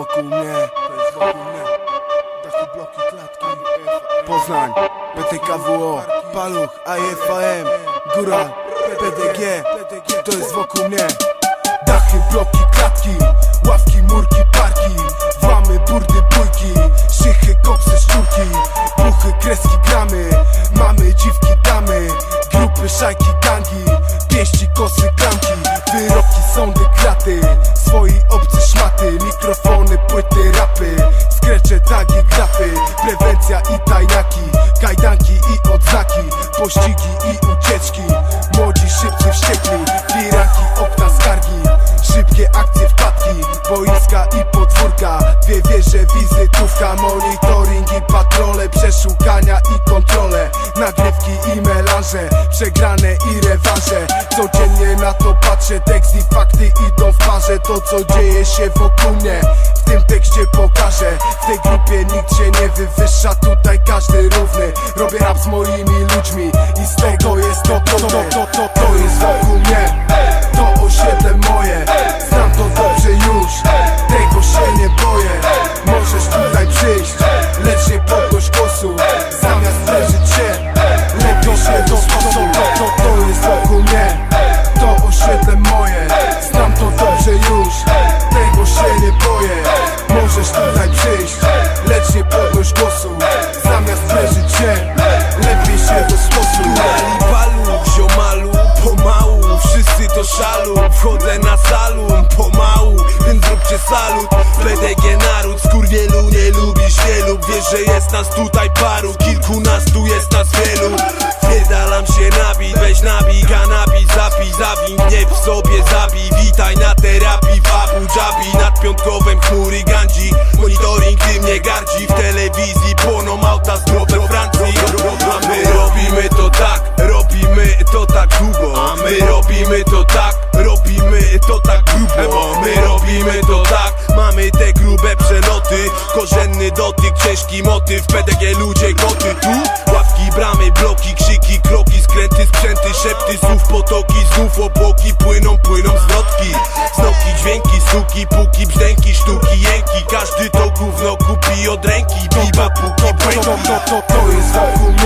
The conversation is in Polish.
wokół mnie. To jest wokół mnie. Dachy, bloki, klatki Poznań, PTKWO Paluch, AFAM Góra, PDG To jest wokół mnie. Dachy, bloki, klatki Ławki, murki, parki. Włamy, burdy, bójki Szychy, kopsy, szczurki. Puchy, kreski, gramy płyty, rapy Skrecze, tagi, grafy Prewencja i tajniaki Kajdanki i odznaki Pościgi i ucieczki Młodzi, szybcy, wściekli Firanki, okna, skargi Szybkie akcje, wpadki Boiska i podwórka Dwie wieże, wizytówka Monitoring i patrole Przeszukania i kontrole Nagrywki i melanże Przegrane i rewanże Codziennie na to patrzę Tekst i fakty idą w To co dzieje się wokół mnie W tym tekście pokażę. W tej grupie nikt się nie wywyższa Tutaj każdy równy. Robię rap z moimi ludźmi I z tego jest to, Możesz tutaj przyjść. Lecz nie podnoś głosu Zamiast przeżyć się Lepiej się dostosuj Dali balu, ziomalu, pomału Wszyscy to szalu, wchodzę na salon Pomału, więc zróbcie salut. PDG naród, skurwielu nie lubisz wielu Wiesz, że jest nas tutaj paru. Kilkunastu jest nas wielu. Wpierdalam się nabij, weź nabij Kanabis, zapij, zawin Gniew w sobie zabij. Witaj na telewizji płoną auta z we Francji. My robimy to tak, robimy to tak długo. My robimy to tak, robimy to tak grubo. My robimy to tak, mamy te grube przeloty Korzenny dotyk, ciężki motyw PDG ludzie, koty tu potoki Znów obłoki, płyną, płyną zwrotki. Znoki, dźwięki, suki, puki, brzdęki Sztuki, jęki, każdy to gówno kupi od ręki. Biba, puki, błęki to, to, to, to jest To moje